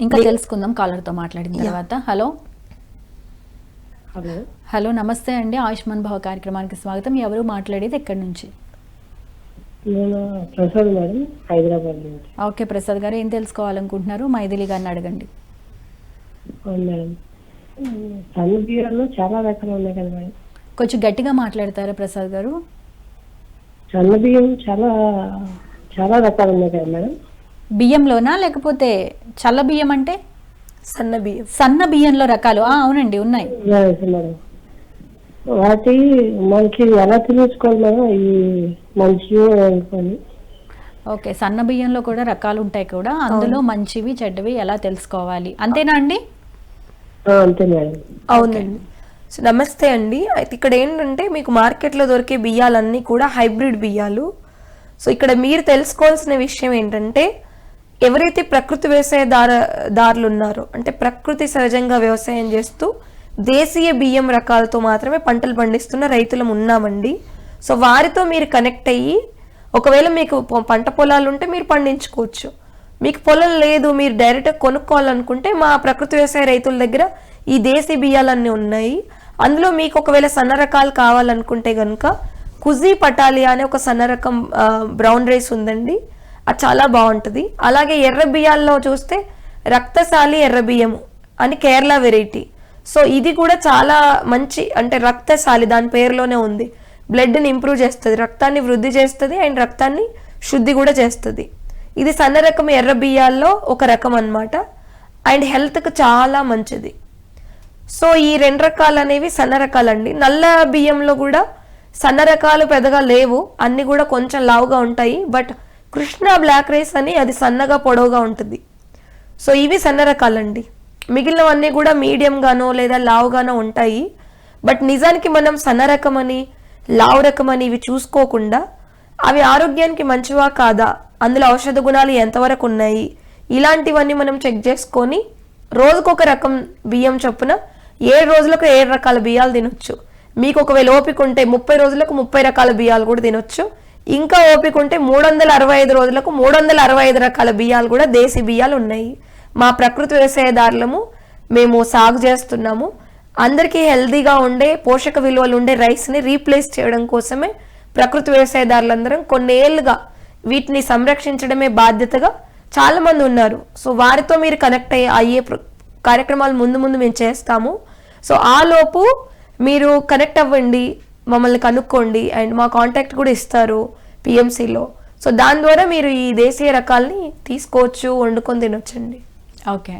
ఇంకా తెలుసుకుందాం కాలర్తో మాట్లాడిన తర్వాత. హలో. హలో. హలో నమస్తే అండి. ఆయుష్మాన్ భవ కార్యక్రమానికి స్వాగతం. ఎవరు మాట్లాడేది ఎక్కడి నుంచి? నేను ప్రసాద్ మేడం హైదరాబాద్ నుంచి. ఓకే ప్రసాద్ గారు ఏం తెలుసుకోవాలనుకుంటున్నారు? మైథిలి గారిని అడగండి. మేడం. చాలా రకాలు ఉన్నాయి కదా మేడం. కొంచెం గట్టిగా మాట్లాడతారా ప్రసాద్ గారు? సన్న బియ్యం చాలా చాలా రకాలు ఉన్నాయి కదా మేడం. బియ్యంలోనా లేకపోతే చల్ల బియ్యం అంటే? సన్న బియ్యం. సన్న బియ్యంలో రకాలు. ఆ, అవునండి ఉన్నాయి. వాటి మనకి ఎలా తెలుసుకోవాలి ఈ మంచివి అనుకోని ఓకే సన్న బియ్యంలో కూడా రకాలు ఉంటాయి కూడా. అందులో మంచివి చెడ్డవి ఎలా తెలుసుకోవాలి? అంతేనా అండి? ఆ, అంతే మేడం. అవునండి. సో నమస్తే అండి. అయితే ఇక్కడ ఏంటంటే మీకు మార్కెట్లో దొరికే బియ్యాలన్నీ కూడా హైబ్రిడ్ బియ్యాలు. సో ఇక్కడ మీరు తెలుసుకోవాల్సిన విషయం ఏంటంటే ఎవరైతే ప్రకృతి వ్యవసాయ దార దారులు ఉన్నారో అంటే ప్రకృతి సహజంగా వ్యవసాయం చేస్తూ దేశీయ బియ్యం రకాలతో మాత్రమే పంటలు పండిస్తున్న రైతులం ఉన్నామండి. సో వారితో మీరు కనెక్ట్ అయ్యి ఒకవేళ మీకు పంట పొలాలు ఉంటే మీరు పండించుకోవచ్చు. మీకు పొలం లేదు మీరు డైరెక్ట్గా కొనుక్కోవాలనుకుంటే మా ప్రకృతి వ్యవసాయ రైతుల దగ్గర ఈ దేశీ బియ్యాలన్నీ ఉన్నాయి. అందులో మీకు ఒకవేళ సన్న రకాలు కావాలనుకుంటే కనుక కుజీ పటాలియా అనే ఒక సన్న రకం బ్రౌన్ రైస్ ఉందండి. అది చాలా బాగుంటుంది. అలాగే ఎర్ర బియ్యాల్లో చూస్తే రక్తశాలి ఎర్ర బియ్యము అని కేరళ వెరైటీ. సో ఇది కూడా చాలా మంచి అంటే రక్తశాలి దాని పేరులోనే ఉంది. బ్లడ్ని ఇంప్రూవ్ చేస్తుంది. రక్తాన్ని వృద్ధి చేస్తుంది అండ్ రక్తాన్ని శుద్ధి కూడా చేస్తుంది. ఇది సన్న రకం ఎర్ర బియ్యాల్లో ఒక రకం అన్నమాట. అండ్ హెల్త్కి చాలా మంచిది. సో ఈ రెండు రకాలు అనేవి సన్న రకాలండి. నల్ల బియ్యంలో కూడా సన్న రకాలు పెద్దగా లేవు. అన్నీ కూడా కొంచెం లావుగా ఉంటాయి. బట్ కృష్ణ బ్లాక్ రైస్ అని అది సన్నగా పొడవుగా ఉంటుంది. సో ఇవి సన్న రకాలండి. మిగిలినవన్నీ కూడా మీడియంగానో లేదా లావుగానో ఉంటాయి. బట్ నిజానికి మనం సన్న రకం అని లావు రకం అని ఇవి చూసుకోకుండా అవి ఆరోగ్యానికి మంచివా కాదా అందులో ఔషధ గుణాలు ఎంతవరకు ఉన్నాయి ఇలాంటివన్నీ మనం చెక్ చేసుకొని రోజుకొక రకం బియ్యం చొప్పున ఏడు రోజులకు ఏడు రకాల బియ్యాలు తినొచ్చు. మీకు ఒకవేళ ఓపిక ఉంటే ముప్పై రోజులకు ముప్పై రకాల బియ్యాలు కూడా తినొచ్చు. ఇంకా ఓపిక ఉంటే మూడు వందల అరవై ఐదు రోజులకు మూడు వందల అరవై ఐదు రకాల బియ్యాలు కూడా దేశీ బియ్యాలు ఉన్నాయి. మా ప్రకృతి వ్యవసాయదారులము మేము సాగు చేస్తున్నాము. అందరికీ హెల్దీగా ఉండే పోషక విలువలు ఉండే రైస్ని రీప్లేస్ చేయడం కోసమే ప్రకృతి వ్యవసాయదారులందరం కొన్నేళ్ళుగా వీటిని సంరక్షించడమే బాధ్యతగా చాలామంది ఉన్నారు. సో వారితో మీరు కనెక్ట్ అయ్యే అయ్యే కార్యక్రమాలు ముందు ముందు మేము చేస్తాము. సో ఆలోపు మీరు కనెక్ట్ అవ్వండి. మమ్మల్ని కనుక్కోండి అండ్ మా కాంటాక్ట్ కూడా ఇస్తారు పిఎంసిలో సో దాని ద్వారా మీరు ఈ దేశీయ రకాల్ని తీసుకోవచ్చు వండుకొని తినొచ్చండి. ఓకే